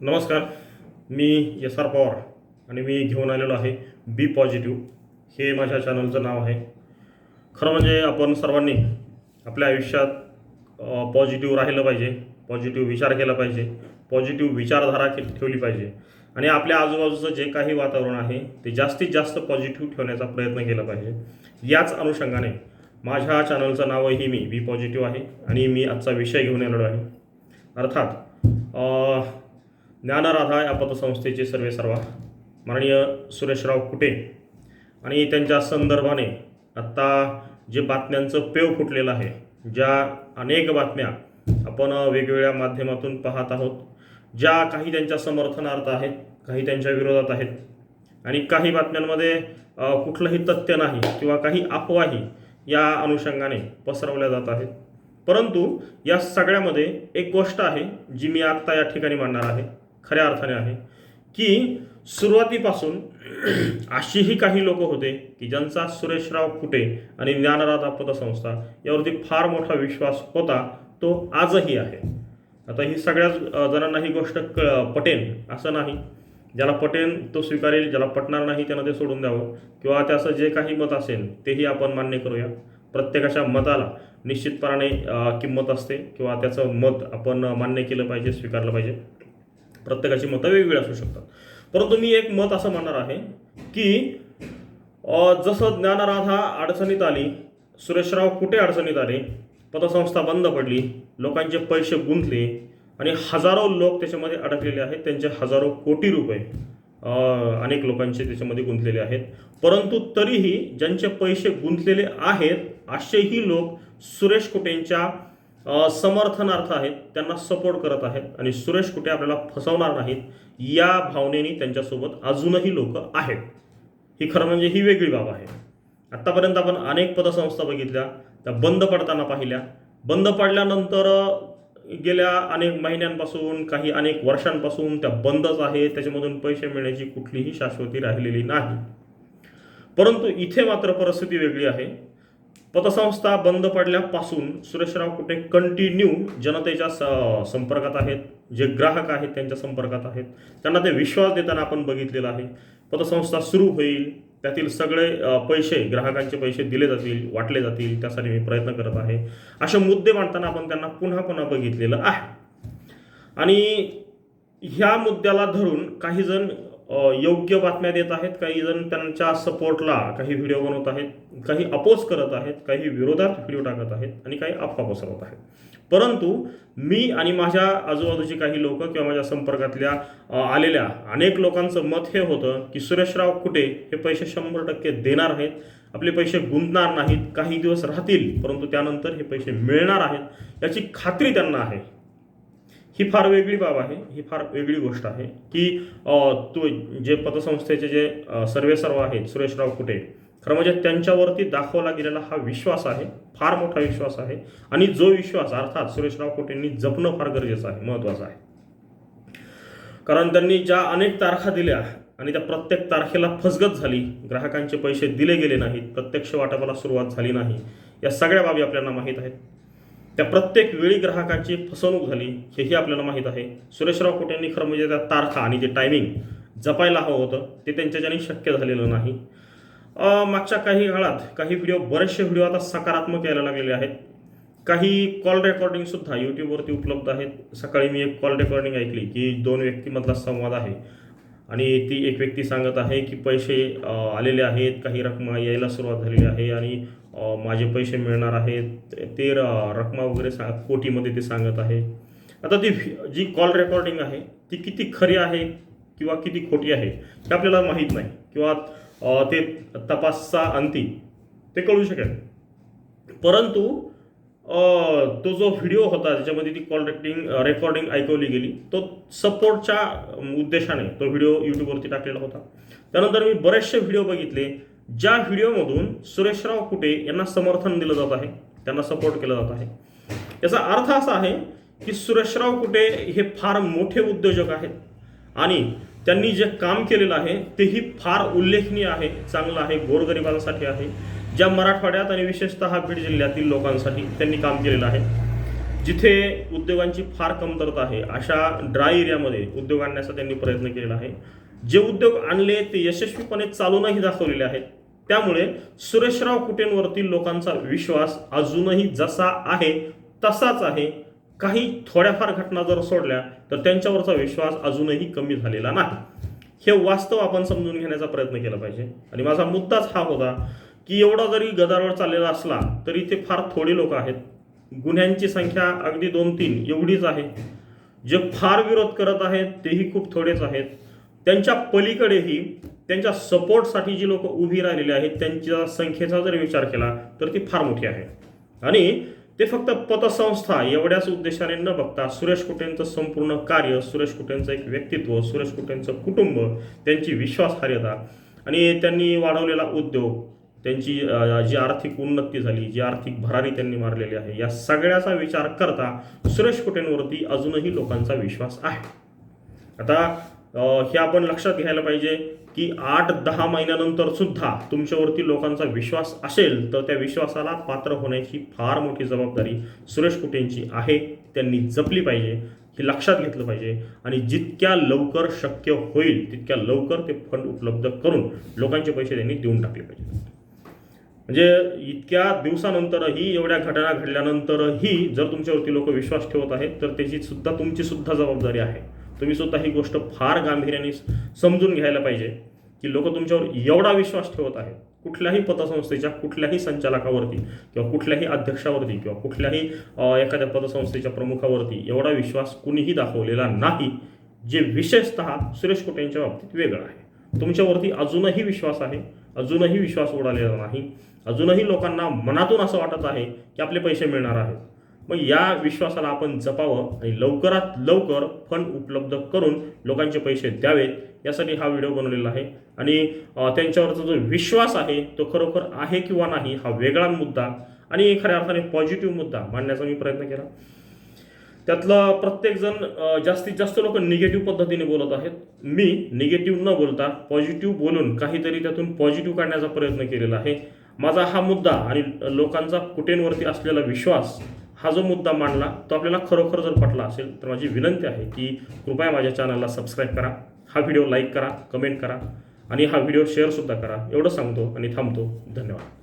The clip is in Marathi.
नमस्कार. मी एस आर पवार आणि मी घेऊन आलेलो आहे बी पॉझिटिव्ह. हे माझ्या चॅनलचं नाव आहे. खरं म्हणजे आपण सर्वांनी आपल्या आयुष्यात पॉझिटिव्ह राहिलं पाहिजे पॉझिटिव्ह विचार केला पाहिजे पॉझिटिव्ह विचारधारा के ठेवली पाहिजे. आणि आपल्या आजूबाजूचं जे काही वातावरण आहे ते जास्तीत जास्त पॉझिटिव्ह ठेवण्याचा प्रयत्न केला पाहिजे. याच अनुषंगाने माझ्या चॅनलचं नावही मी बी पॉझिटिव्ह आहे आणि मी आजचा विषय घेऊन आलेलो आहे. अर्थात ज्ञानराधा या पतसंस्थेचे सर्वे सर्वा. माननीय सुरेशराव कुटे. आणि त्यांच्या संदर्भाने आत्ता जे बातम्यांचं पेव फुटलेलं आहे ज्या अनेक बातम्या आपण वेगवेगळ्या माध्यमातून पाहत आहोत ज्या काही त्यांच्या समर्थनार्थ आहेत काही त्यांच्या विरोधात आहेत आणि काही बातम्यांमध्ये कुठलंही तथ्य नाही किंवा काही अफवाही या अनुषंगाने पसरवल्या जात आहेत. परंतु या सगळ्यामध्ये एक गोष्ट आहे जी मी आत्ता या ठिकाणी मांडणार आहे. खऱ्या अर्थाने आहे की सुरुवातीपासून अशीही काही लोक होते की ज्यांचा सुरेशराव कुटे आणि ज्ञानराधा पतसंस्था यावरती फार मोठा विश्वास होता तो आजही आहे. आता ही सगळ्याच जणांना ही गोष्ट क पटेन असं नाही. ज्याला पटेन तो स्वीकारेल ज्याला पटणार नाही त्यानं ते सोडून द्यावं. किंवा त्याचं जे काही मत असेल तेही आपण मान्य करूया. प्रत्येकाच्या मताला निश्चितपणाने किंमत असते किंवा त्याचं मत आपण मान्य केलं पाहिजे स्वीकारलं पाहिजे. प्रत्येकाची मतं वेगवेगळी असू शकतात. परंतु मी एक मत असं म्हणणार आहे की जसं ज्ञानराधा अडचणीत आली सुरेशराव कुठे अडचणीत आले पतसंस्था बंद पडली लोकांचे पैसे गुंतले आणि हजारो लोक त्याच्यामध्ये अडकलेले आहेत त्यांचे हजारो कोटी रुपये अनेक लोकांचे त्याच्यामध्ये गुंतलेले आहेत. परंतु तरीही ज्यांचे पैसे गुंतलेले आहेत असेही लोक सुरेश कुटेंच्या समर्थनार्थ आहेत त्यांना सपोर्ट करत आहेत आणि सुरेश कुठे आपल्याला फसवणार नाहीत या भावनेने त्यांच्यासोबत अजूनही लोक आहेत. ही खरं म्हणजे ही वेगळी बाब आहे. आत्तापर्यंत आपण अनेक पदसंस्था बघितल्या त्या बंद पडताना पाहिल्या. बंद पडल्यानंतर गेल्या अनेक महिन्यांपासून काही अनेक वर्षांपासून त्या बंदच आहेत त्याच्यामधून पैसे मिळण्याची कुठलीही शाश्वती राहिलेली नाही. परंतु इथे मात्र परिस्थिती वेगळी आहे. पतसंस्था बंद पडल्यापासून सुरेशराव कुठे कंटिन्यू जनतेच्या स संपर्कात आहेत जे ग्राहक आहेत त्यांच्या संपर्कात आहेत. त्यांना ते विश्वास देताना आपण बघितलेला आहे. पतसंस्था सुरू होईल त्यातील सगळे पैसे ग्राहकांचे पैसे दिले जातील वाटले जातील त्यासाठी मी प्रयत्न करत आहे. असे मुद्दे मांडताना आपण त्यांना पुन्हा पुन्हा बघितलेलं आहे. आणि ह्या मुद्द्याला धरून काही जण योग्य बातम्या देत आहेत. काही जण त्यांच्या सपोर्टला काही व्हिडिओ बनवत आहेत. काही अपोज करत आहेत. काही विरोधात व्हिडिओ टाकत आहेत. आणि काही अफवा पसरवत आहेत. परंतु मी आणि माझ्या आजूबाजूची काही लोक किंवा माझ्या संपर्कातल्या आलेल्या अनेक लोकांचं मत हे होतं की सुरेशराव कुठे हे पैसे शंभर टक्के देणार आहेत. आपले पैसे गुंतणार नाहीत. काही दिवस राहतील. परंतु त्यानंतर हे पैसे मिळणार आहेत. याची खात्री त्यांना आहे. ही फार वेगळी बाब आहे ही फार वेगळी गोष्ट आहे की तो जे पतसंस्थेचे जे सर्वे सर्व आहेत सुरेशराव कुटे खरं म्हणजे त्यांच्यावरती दाखवला गेलेला हा विश्वास आहे फार मोठा विश्वास आहे आणि जो विश्वास अर्थात सुरेशराव कुटेंनी जपणं फार गरजेचं आहे महत्त्वाचं आहे. कारण त्यांनी ज्या अनेक तारखा दिल्या आणि त्या प्रत्येक तारखेला फसगत झाली ग्राहकांचे पैसे दिले गेले नाहीत प्रत्यक्ष वाटपाला सुरुवात झाली नाही या सगळ्या बाबी आपल्याला माहीत आहेत. त्या प्रत्येक वेळी ग्राहकांची फसवणूक झाली हेही आपल्याला माहीत आहे. सुरेशराव कुटेंनी खरं म्हणजे त्या तारखा आणि जे टायमिंग जपायला हवं होतं ते त्यांच्याच्याने शक्य झालेलं नाही. मागच्या काही काळात काही व्हिडिओ बरेचसे व्हिडिओ आता सकारात्मक यायला लागलेले आहेत. काही कॉल रेकॉर्डिंगसुद्धा यूट्यूबवरती उपलब्ध आहेत. सकाळी मी एक कॉल रेकॉर्डिंग ऐकली की दोन व्यक्तीमधला संवाद आहे. आणि ती एक व्यक्ती सांगत आहे की पैसे आलेले आहेत काही रकमा यायला सुरुवात झालेली आहे आणि माझे पैसे मिळणार आहेत. ते र- रकमा वगैरे सा कोटीमध्ये ते सांगत आहे. आता ती जी कॉल रेकॉर्डिंग आहे ती किती खरी आहे किंवा किती खोटी आहे हे आपल्याला माहीत नाही. किंवा ते तपासचा अंती ते कळू शकेल. परंतु तो जो व्हिडिओ होता ज्याच्यामध्ये ती कॉल रेकॉर्डिंग रेकॉर्डिंग ऐकवली गेली तो सपोर्टच्या उद्देशाने तो व्हिडिओ यूट्यूबवरती टाकलेला होता. त्यानंतर मी बरेचसे व्हिडिओ बघितले ज्या व्हिडिओमधून सुरेशराव कुटे यांना समर्थन दिलं जात आहे त्यांना सपोर्ट केला जात आहे. याचा अर्थ असा आहे की सुरेशराव कुटे हे फार मोठे उद्योजक आहेत आणि त्यांनी जे काम केलेलं आहे तेही फार उल्लेखनीय आहे चांगलं आहे गोरगरिबांसाठी आहे. ज्या मराठवाड्यात आणि विशेषतः बीड जिल्ह्यातील लोकांसाठी त्यांनी काम केलेलं आहे जिथे उद्योगांची फार कमतरता आहे अशा ड्राय एरियामध्ये उद्योग आणण्याचा त्यांनी प्रयत्न केलेला आहे. जे उद्योग आणले ते यशस्वीपणे चालूनही दाखवलेले आहेत. त्यामुळे सुरेशराव कुटेंवरती लोकांचा विश्वास अजूनही जसा आहे तसाच आहे. काही थोड्याफार घटना जर सोडल्या तर त्यांच्यावरचा विश्वास अजूनही कमी झालेला नाही. हे वास्तव आपण समजून घेण्याचा प्रयत्न केला पाहिजे. आणि माझा मुद्दाच हा होता की एवढा जरी गदारोळ चाललेला असला तरी इथे फार थोडे लोक आहेत. गुन्ह्यांची संख्या अगदी दोन तीन एवढीच आहे. जे फार विरोध करत आहेत तेही खूप थोडेच आहेत. त्यांच्या पलीकडेही त्यांच्या सपोर्टसाठी जी लोक उभी राहिलेली आहेत त्यांच्या संख्येचा जर विचार केला तर ती फार मोठी आहे. आणि ते फक्त पतसंस्था एवढ्याच उद्देशाने न बघता सुरेश कुटेंचं संपूर्ण कार्य सुरेश कुटेंचं एक व्यक्तित्व सुरेश कुटेंचं कुटुंब त्यांची विश्वासार्हता आणि त्यांनी वाढवलेला उद्योग त्यांची जी आर्थिक उन्नती झाली जी आर्थिक भरारी त्यांनी मारलेली आहे या सगळ्याचा विचार करता सुरेश कुटेंवरती अजूनही लोकांचा विश्वास आहे. आता हे आपण लक्षात घ्यायला पाहिजे की आठ दहा महिन्यानंतर सुद्धा तुमच्यावरती लोकांचा विश्वास असेल तर त्या विश्वासाला पात्र होण्याची फार मोठी जबाबदारी सुरेश कुटेंची आहे. त्यांनी जपली पाहिजे हे लक्षात घेतलं पाहिजे आणि जितक्या लवकर शक्य होईल तितक्या लवकर ते फंड उपलब्ध करून लोकांचे पैसे त्यांनी देऊन टाकले पाहिजे. म्हणजे इतक्या दिवसानंतरही एवढ्या घटना घडल्यानंतरही जर तुमच्यावरती लोक विश्वास ठेवत आहेत तर त्याची सुद्धा तुमची सुद्धा जबाबदारी आहे. तुम्ही सुद्धा ही गोष्ट फार गांभीर्याने समजून घ्यायला पाहिजे की लोक तुमच्यावर एवढा विश्वास ठेवत आहेत कुठल्याही पतसंस्थेच्या कुठल्याही संचालकावरती किंवा कुठल्याही अध्यक्षावरती किंवा कुठल्याही एखाद्या पतसंस्थेच्या प्रमुखावरती एवढा विश्वास कुणीही दाखवलेला नाही जे विशेषतः सुरेश कोटेंच्या बाबतीत वेगळं आहे. तुमच्यावरती अजूनही विश्वास आहे अजूनही विश्वास उडालेला नाही अजूनही लोकांना मनातून असं वाटत आहे की आपले पैसे मिळणार आहेत. मग या विश्वासाला आपण जपावं आणि लवकरात लवकर फंड उपलब्ध करून लोकांचे पैसे द्यावेत यासाठी हा व्हिडिओ बनवलेला आहे. आणि त्यांच्यावरचा जो विश्वास आहे तो खरोखर आहे किंवा नाही हा वेगळा मुद्दा आणि खऱ्या अर्थाने पॉझिटिव्ह मुद्दा मांडण्याचा मी प्रयत्न केला. त्यातलं प्रत्येकजण जास्तीत जास्त लोक निगेटिव्ह पद्धतीने बोलत आहेत. मी निगेटिव्ह न बोलता पॉझिटिव्ह बोलून काहीतरी त्यातून पॉझिटिव्ह काढण्याचा प्रयत्न केलेला आहे. माझा हा मुद्दा आणि लोकांचा कुटेंवरती असलेला विश्वास हा जो मुद्दा मांडला तो आपल्याला खरोखर जर पटला असेल तर माझी विनंती आहे की कृपया माझ्या चॅनलला सबस्क्राईब करा हा व्हिडिओ लाईक करा कमेंट करा आणि हा व्हिडिओ शेअरसुद्धा करा. एवढं सांगतो आणि थांबतो. धन्यवाद.